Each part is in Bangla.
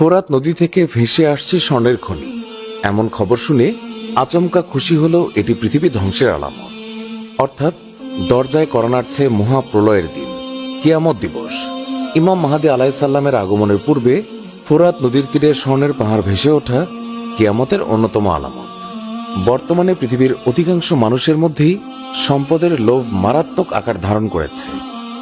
ফোরাত নদী থেকে ভেসে আসছে স্বর্ণের খনি। এমন খবর শুনে আচমকা খুশি হলো এটি পৃথিবী ধ্বংসের আলামত। অর্থাৎ দরজায় করণার্থে মহাপ্রলয়ের দিন, কিয়ামত দিবস। ইমাম মাহাদি আলাইসাল্লামের আগমনের পূর্বে ফোরাত নদীর তীরে স্বর্ণের পাহাড় ভেসে ওঠা কিয়ামতের অন্যতম আলামত। বর্তমানে পৃথিবীর অধিকাংশ মানুষের মধ্যেই সম্পদের লোভ মারাত্মক আকার ধারণ করেছে।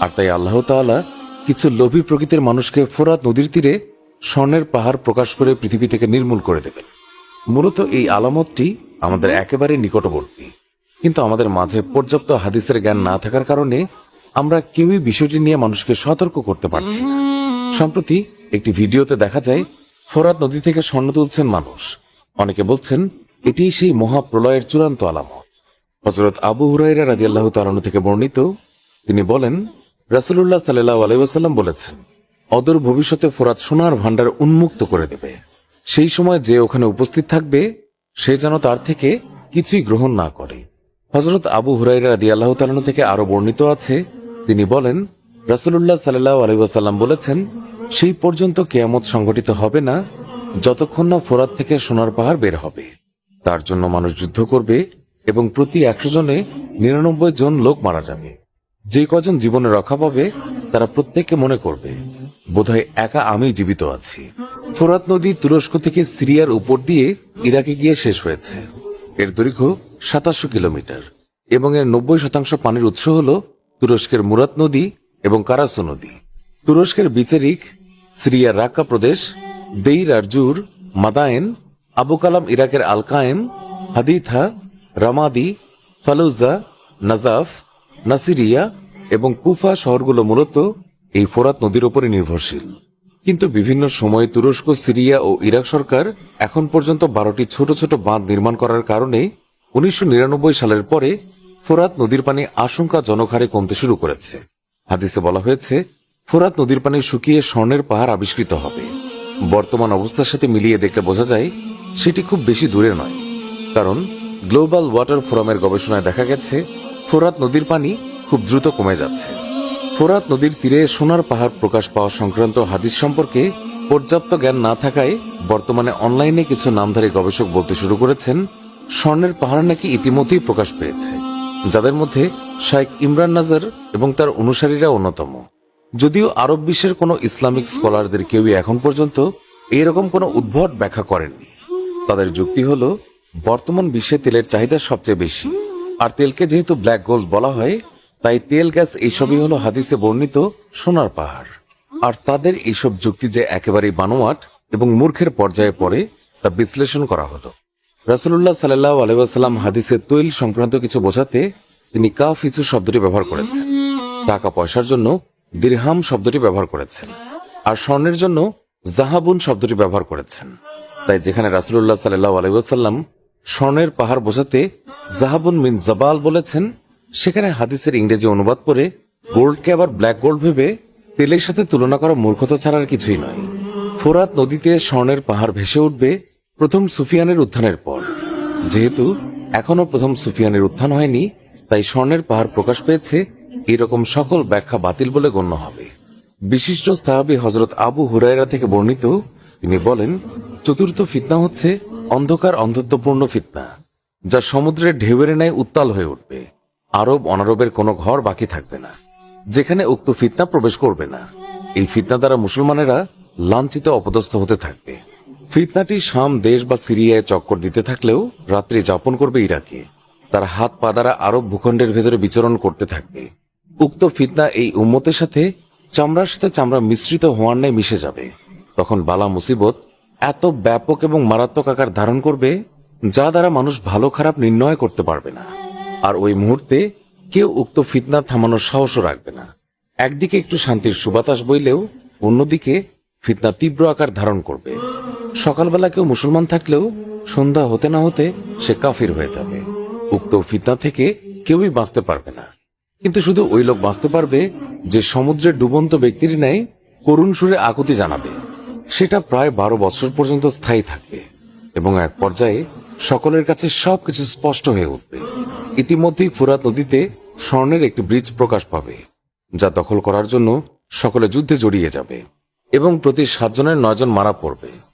আর তাই আল্লাহ তাআলা কিছু লোভী প্রকৃতির মানুষকে ফোরাত নদীর তীরে স্বর্ণের পাহাড় প্রকাশ করে পৃথিবী থেকে নির্মূল করে দেবেন মূলত এই আলামতটি আমাদের একেবারে নিকটবর্তী। কিন্তু আমাদের মাঝে পর্যাপ্ত হাদিসের জ্ঞান না থাকার কারণে আমরা কেউই বিষয়টি নিয়ে মানুষকে সতর্ক করতে পারছি সম্প্রতি একটি ভিডিওতে দেখা যায়, ফোরাত নদী থেকে স্বর্ণ তুলছেন মানুষ। অনেকে বলছেন এটি সেই মহাপ্রলয়ের চূড়ান্ত আলামত। হজরত আবু হুরাইরা রাজি আল্লাহ থেকে বর্ণিত, তিনি বলেন রাসুল্লাহ সাল্লাহ আলাইসাল্লাম বলেছেন অদূর ভবিষ্যতে ফোরাত সোনার ভান্ডার উন্মুক্ত করে দেবে। সেই সময় যে ওখানে উপস্থিত থাকবে, সে যেন তার থেকে কিছুই গ্রহণ না করে। হজরত আবু হুরাইরা রাদি আল্লাহ থেকে আরও বর্ণিত আছে, তিনি বলেন রাসুল্লাহ সাল্লাহ আলাইসাল্লাম বলেছেন, সেই পর্যন্ত কেয়ামত সংঘটিত হবে না, যতক্ষণ না ফোরাত থেকে সোনার পাহাড় বের হবে। তার জন্য মানুষ যুদ্ধ করবে এবং প্রতি একশো জনে নিরানব্বই জন লোক মারা যাবে। যে কজন জীবনে রক্ষা পাবে, তারা প্রত্যেককে মনে করবে। বোধহয় একা আমি জীবিত আছি। ফোরাত নদী তুরস্ক থেকে সিরিয়ার উপর দিয়ে ইরাকে গিয়ে শেষ হয়েছে। এর দৈর্ঘ্য সাতাশশো কিলোমিটার এবং এর নব্বই শতাংশ পানির উৎস হল তুরস্কের মুরাত নদী এবং কারাসো নদী। তুরস্কের বিচারিক সিরিয়ার রাক্কা প্রদেশ, দেইর আরজুর, মাদায়েন, আবু কালাম ইরাকের আল কায়েম হাদিথা, রামাদি, ফালুজা, নাজাফ, নাসিরিয়া এবং কুফা শহরগুলো মূলত এই ফোরাত নদীর উপরে নির্ভরশীল। কিন্তু বিভিন্ন সময়ে তুরস্ক, সিরিয়া ও ইরাক সরকার এখন পর্যন্ত বারোটি ছোট ছোট বাঁধ নির্মাণ করার কারণে উনিশশো নিরানব্বই সালের পরে ফোরাত নদীর পানি আশঙ্কাজনক হারে কমতে শুরু করেছে। হাদিসে বলা হয়েছে, ফোরাত নদীর পানি শুকিয়ে স্বর্ণের পাহাড় আবিষ্কৃত হবে। বর্তমান অবস্থার সাথে মিলিয়ে দেখলে বোঝা যায়, সেটি খুব বেশি দূরে নয়। কারণ গ্লোবাল ওয়াটার ফোরামের গবেষণায় দেখা গেছে, ফোরাত নদীর পানি খুব দ্রুত কমে যাচ্ছে। ফোরাত নদীর তীরে সোনার পাহাড় প্রকাশ পাওয়া সংক্রান্ত হাদিস সম্পর্কে পর্যাপ্ত জ্ঞান না থাকায় বর্তমানে অনলাইনে কিছু নামধারী গবেষক বলতে শুরু করেছেন, স্বর্ণের পাহাড় নাকি ইতিমধ্যেই প্রকাশ পেয়েছে, যাদের মধ্যে শাইখ ইমরান নাজার এবং তার অনুসারীরা অন্যতম। যদিও আরব বিশ্বের কোনো ইসলামিক স্কলারদের কেউই এখন পর্যন্ত এরকম কোনো উদ্ভট ব্যাখ্যা করেননি। তাদের যুক্তি হলো, বর্তমান বিশ্বে তেলের চাহিদা সবচেয়ে বেশি, আর তেলকে যেহেতু ব্ল্যাক গোল্ড বলা হয় তাই তেল গ্যাস এইসবই হলো হাদিসে বর্ণিত সোনার পাহাড়। আর তাদের এইসব যুক্তি যে একেবারেই বানোয়াট এবং মূর্খের পর্যায়ে পড়ে, তা বিশ্লেষণ করা হলো। রাসুল্লাহ সাল্লাহ আলহাম হাদিসে তৈল সংক্রান্ত কিছু বোঝাতে তিনি কাফ ইসু শব্দটি ব্যবহার করেছেন। টাকা পয়সার জন্য দিরহাম শব্দটি ব্যবহার করেছেন। আর স্বর্ণের জন্য জাহাবুন শব্দটি ব্যবহার করেছেন। তাই যেখানে রাসুল্লাহ সাল্লাহ আলহাম স্বর্ণের পাহাড় বোঝাতে জাহাবুন মিন জাবাল বলেছেন সেখানে হাদিসের ইংরেজি অনুবাদ করে গোল্ডকে আবার ব্ল্যাক গোল্ড ভেবে তেলের সাথে তুলনা করা মূর্খতা ছাড়ার কিছুই নয়। ফোরাত নদীতে স্বর্ণের পাহাড় ভেসে উঠবে প্রথম সুফিয়ানের উত্থানের পর। যেহেতু এখনও প্রথম সুফিয়ানের উত্থান হয়নি, তাই স্বর্ণের পাহাড় প্রকাশ পেয়েছে এরকম সকল ব্যাখ্যা বাতিল বলে গণ্য হবে। বিশিষ্ট স্থাহাবি হজরত আবু হুরায়রা থেকে বর্ণিত, তিনি বলেন, চতুর্থ ফিতনা হচ্ছে অন্ধকার অন্ধত্বপূর্ণ ফিতনা, যা সমুদ্রের ঢেউয়ের ন্যায় উত্তাল হয়ে উঠবে। আরব অনারবের কোনো ঘর বাকি থাকবে না, যেখানে উক্ত ফিতনা প্রবেশ করবে না। এই ফিতনা দ্বারা মুসলমানেরা লাঞ্ছিত অপদস্থ হতে থাকবে। ফিতনাটি শাম দেশ বা সিরিয়ায় চক্কর দিতে থাকলেও রাত্রি যাপন করবে ইরাকে। তার হাত পা দ্বারা আরব ভূখণ্ডের ভেতরে বিচরণ করতে থাকবে। উক্ত ফিতনা এই উম্মতের সাথে চামড়ার সাথে চামড়া মিশ্রিত হওয়ার ন্যায় মিশে যাবে। তখন বালা মুসিবত এত ব্যাপক এবং মারাত্মক আকার ধারণ করবে, যা দ্বারা মানুষ ভালো খারাপ নির্ণয় করতে পারবে না। আর ওই মুহূর্তে কেউ উক্ত ফিতনা থামানোর সাহসও রাখবে না। একদিকে একটু শান্তির সুবাতাস বইলেও অন্যদিকে ফিতনা তীব্র আকার ধারণ করবে। সকালবেলা কেউ মুসলমান থাকলেও সন্ধ্যা হতে না হতে সে কাফির হয়ে যাবে। উক্ত ফিতনা থেকে কেউই বাঁচতে পারবে না। কিন্তু শুধু ওই লোক বাঁচতে পারবে যে সমুদ্রের ডুবন্ত ব্যক্তির ন্যায় করুণ সুরে আকুতি জানাবে। সেটা প্রায় বারো বছর পর্যন্ত স্থায়ী থাকবে এবং এক পর্যায়ে সকলের কাছে সবকিছু স্পষ্ট হয়ে উঠবে। ইতিমধ্যেই ফুরাত নদীতে স্বর্ণের একটি ব্রিজ প্রকাশ পাবে, যা দখল করার জন্য সকলে যুদ্ধে জড়িয়ে যাবে এবং প্রতি সাতজনের নয়জন মারা পড়বে।